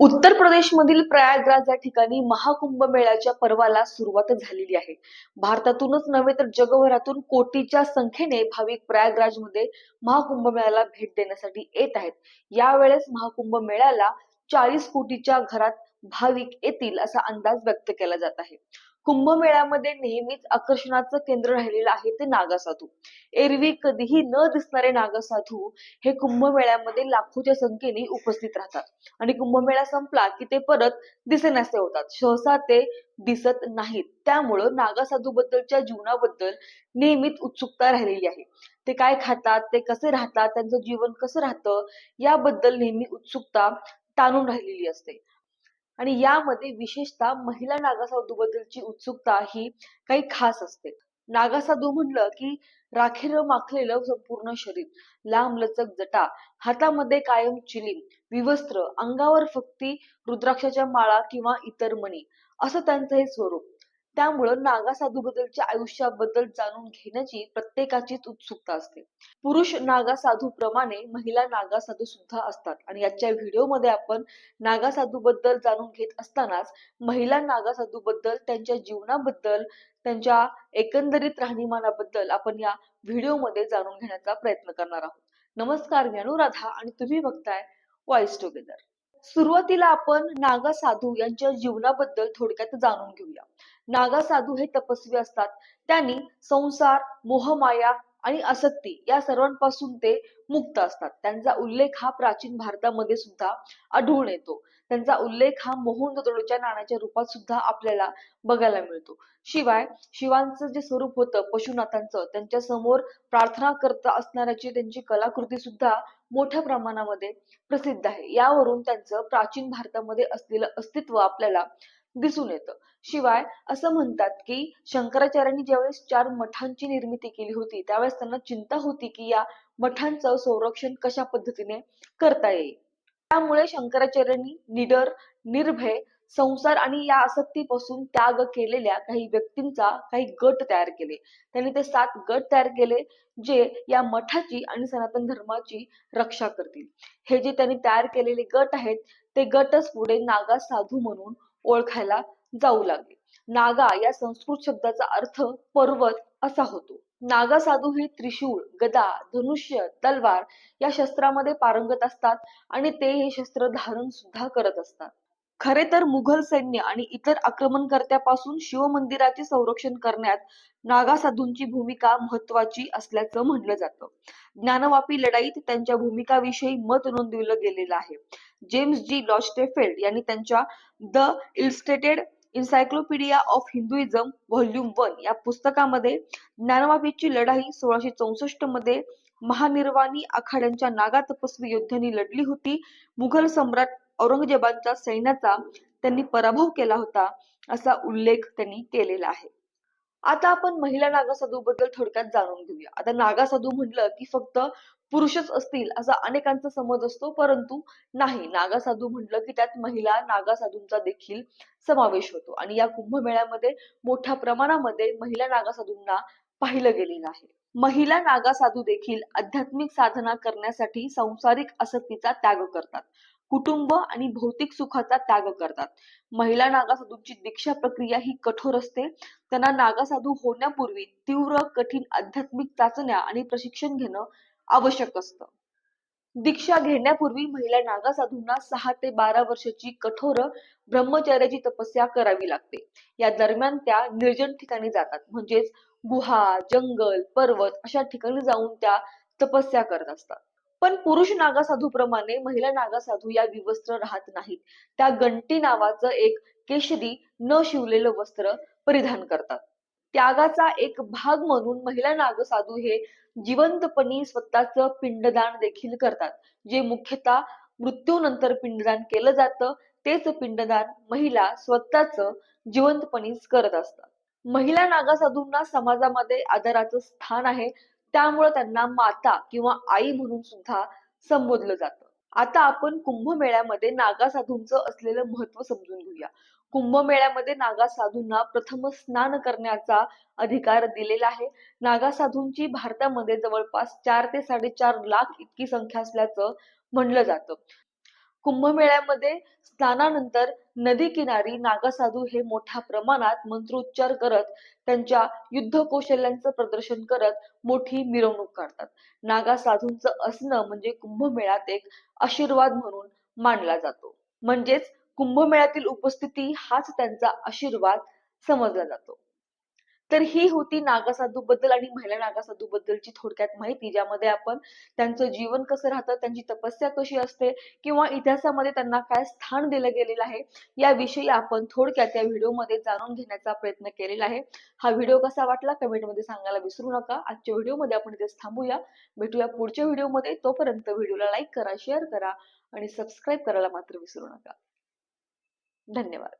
उत्तर प्रदेशमधील प्रयागराज या ठिकाणी महाकुंभ मेळ्याच्या पर्वाला सुरुवात झालेली आहे. भारतातूनच नव्हे तर जगभरातून कोटीच्या संख्येने भाविक प्रयागराजमध्ये महाकुंभ मेळ्याला भेट देण्यासाठी येत आहेत. यावेळेस महाकुंभ मेळ्याला चाळीस कोटीच्या घरात भाविक येतील असा अंदाज व्यक्त केला जात आहे. कुंभमेळ्यामध्ये नेहमीच आकर्षणाचं केंद्र राहिलेलं आहे ते नागासाधू. एरवी कधीही न दिसणारे नागासाधू हे कुंभमेळ्यामध्ये लाखोच्या संख्येने उपस्थित राहतात. आणि कुंभमेळा संपला की ते परत दिसेनासे होतात. सहसा ते दिसत नाहीत. त्यामुळं नागासाधू बद्दलच्या जीवनाबद्दल नेहमीच उत्सुकता राहिलेली आहे. ते काय खातात ते कसे राहतात त्यांचं जीवन कसं राहतं याबद्दल नेहमी उत्सुकता ताणून राहिलेली असते. आणि यामध्ये विशेषतः महिला नागासाधू बद्दलची उत्सुकता ही काही खास असते. नागासाधू म्हणलं की राखेर माखलेलं संपूर्ण शरीर लांब लचक जटा हातामध्ये कायम चिलीम विवस्त्र अंगावर फक्ती रुद्राक्षाच्या माळा किंवा इतर मणी असं त्यांचं हे स्वरूप. त्यामुळं नागासाधू बद्दलच्या आयुष्याबद्दल जाणून घेण्याची प्रत्येकाचीच उत्सुकता असते. पुरुष नागासाधू प्रमाणे महिला नागासाधू सुद्धा असतात. आणि याच्या व्हिडिओमध्ये आपण नागासाधू बद्दल जाणून घेत असतानाच महिला नागासाधू बद्दल त्यांच्या जीवनाबद्दल त्यांच्या एकंदरीत राहणीमानाबद्दल आपण या व्हिडिओमध्ये जाणून घेण्याचा प्रयत्न करणार आहोत. नमस्कार मी अनुराधा आणि तुम्ही बघताय वॉइस टुगेदर सुरुवातीला आपण नागा साधू यांच्या जीवनाबद्दल थोडक्यात जाणून घेऊया. नागा साधू हे तपस्वी असतात. त्यांनी संसार मोहमाया आणि आसक्ती या सर्वांपासून ते मुक्त असतात. त्यांचा उल्लेख हा प्राचीन भारतामध्ये सुद्धा आढळून येतो. त्यांचा उल्लेख हा मोहनजोदडोच्या नाण्याच्या रूपात सुद्धा आपल्याला बघायला मिळतो. शिवाय शिवांचं जे स्वरूप होतं पशुनाथांचं त्यांच्यासमोर प्रार्थना करता असणाऱ्याची त्यांची कलाकृती सुद्धा मोठ्या प्रमाणामध्ये प्रसिद्ध आहे. यावरून त्यांचं प्राचीन भारतामध्ये असलेलं अस्तित्व आपल्याला दिसून येतं. शिवाय असं म्हणतात की शंकराचार्यांनी ज्यावेळेस चार मठांची निर्मिती केली होती त्यावेळेस त्यांना चिंता होती की या मठांचं संरक्षण कशा पद्धतीने करता येईल. त्यामुळे शंकराचार्यांनी निडर निर्भय संसार आणि या आसक्तीपासून त्याग केलेल्या काही व्यक्तींचा काही गट तयार केले. त्यांनी ते सात गट तयार केले जे या मठाची आणि सनातन धर्माची रक्षा करतील. हे जे त्यांनी तयार केलेले गट आहेत ते गटच पुढे नागा साधू म्हणून ओळखायला जाऊ लागले. नागा या संस्कृत शब्दाचा अर्थ पर्वत असा होतो. नागा साधू हे त्रिशूळ गदा धनुष्य तलवार या शस्त्रामध्ये पारंगत असतात आणि ते हे शस्त्र धारण सुद्धा करत असतात. खरे तर मुघल सैन्य आणि इतर आक्रमणकर्त्यापासून शिवमंदिराचे संरक्षण करण्यात नागा साधूंची भूमिका महत्वाची असल्याचं म्हटलं जातं. ज्ञानवापी लढाईत त्यांच्या भूमिकाविषयी मत नोंदविलं गेलेलं आहे. जेम्स जी लॉस्टेफेल्ड यांनी त्यांच्या the illustrated encyclopedia of Hinduism volume one या पुस्तकामध्ये ज्ञानवापीची लढाई सोळाशे चौसष्टमध्ये महानिर्वाणी आखाड्यांच्या नागा तपस्वी योद्ध्यांनी लढली होती. मुघल सम्राट औरंगजेबांच्या सैन्याचा त्यांनी पराभव केला होता असा उल्लेख त्यांनी केलेला आहे. आता आपण महिला नागासाधू बद्दल थोडक्यात जाणून घेऊया. आता नागासाधू म्हटलं की फक्त पुरुषच असतील असा अनेकांचा समज असतो परंतु नाही. नागासाधू म्हटलं की त्यात महिला नागासाधूंचा देखील समावेश होतो. आणि या कुंभमेळ्यामध्ये मोठ्या प्रमाणामध्ये महिला नागासाधूंना पाहिलं गेलेलं आहे. महिला नागासाधू देखील आध्यात्मिक साधना करण्यासाठी सांसारिक आसक्तीचा त्याग करतात. कुटुंब आणि भौतिक सुखाचा त्याग करतात. महिला नागासाधूंची दीक्षा प्रक्रिया ही कठोर असते. त्यांना नागासाधू होण्यापूर्वी तीव्र कठीण आध्यात्मिक चाचण्या आणि प्रशिक्षण घेणं आवश्यक असतं. दीक्षा घेण्यापूर्वी महिला नागासाधूंना सहा ते बारा वर्षाची कठोर ब्रह्मचर्याची तपस्या करावी लागते. या दरम्यान त्या निर्जन ठिकाणी जातात. म्हणजेच गुहा जंगल पर्वत अशा ठिकाणी जाऊन त्या तपस्या करत असतात. पण पुरुष नागासाधूप्रमाणे महिला नागासाधू या विवस्त्र राहत नाहीत. त्या गंटी नावाचं एक केशरी न शिवलेलं वस्त्र परिधान करतात. त्यागाचा एक भाग म्हणून महिला नागसाधू हे जिवंतपणी स्वतःचं पिंडदान देखील करतात. जे मुख्यतः मृत्यूनंतर पिंडदान केलं जातं. तेच पिंडदान महिला स्वतःच जिवंतपणीच करत असतात. महिला नागासाधूंना समाजामध्ये आदराचं स्थान आहे. त्यामुळे त्यांना माता किंवा आई म्हणून सुद्धा संबोधलं जातं. आता आपण कुंभमेळ्यामध्ये नागासाधूंचं असलेलं महत्त्व समजून घेऊया. कुंभमेळ्यामध्ये नागासाधूंना प्रथम स्नान करण्याचा अधिकार दिलेला आहे. नागासाधूंची भारतामध्ये जवळपास चार ते साडेचार लाख इतकी संख्या असल्याचं म्हणलं जातं. कुंभमेळ्यामध्ये स्नानानंतर नदी किनारी नागासाधू हे मोठ्या प्रमाणात मंत्रोच्चार करत त्यांच्या युद्ध कौशल्यांचं प्रदर्शन करत मोठी मिरवणूक काढतात. नागा साधूंचं असणं म्हणजे कुंभमेळ्यात एक आशीर्वाद म्हणून मानला जातो. म्हणजेच कुंभमेळ्यातील उपस्थिती हाच त्यांचा आशीर्वाद समजला जातो. तर ही होती नागासाधू बद्दल आणि महिला नागासाधू बद्दलची थोडक्यात माहिती ज्यामध्ये आपण त्यांचं जीवन कसं राहतं त्यांची तपस्या कशी असते किंवा इतिहासामध्ये त्यांना काय स्थान दिलं गेलेलं आहे याविषयी आपण थोडक्यात या व्हिडिओमध्ये जाणून घेण्याचा प्रयत्न केलेला आहे. हा व्हिडिओ कसा वाटला कमेंटमध्ये सांगायला विसरू नका. आजच्या व्हिडिओमध्ये आपण इथेच थांबूया. भेटूया पुढच्या व्हिडिओमध्ये. तोपर्यंत व्हिडिओला लाईक करा शेअर करा आणि सबस्क्राईब करायला मात्र विसरू नका. धन्यवाद.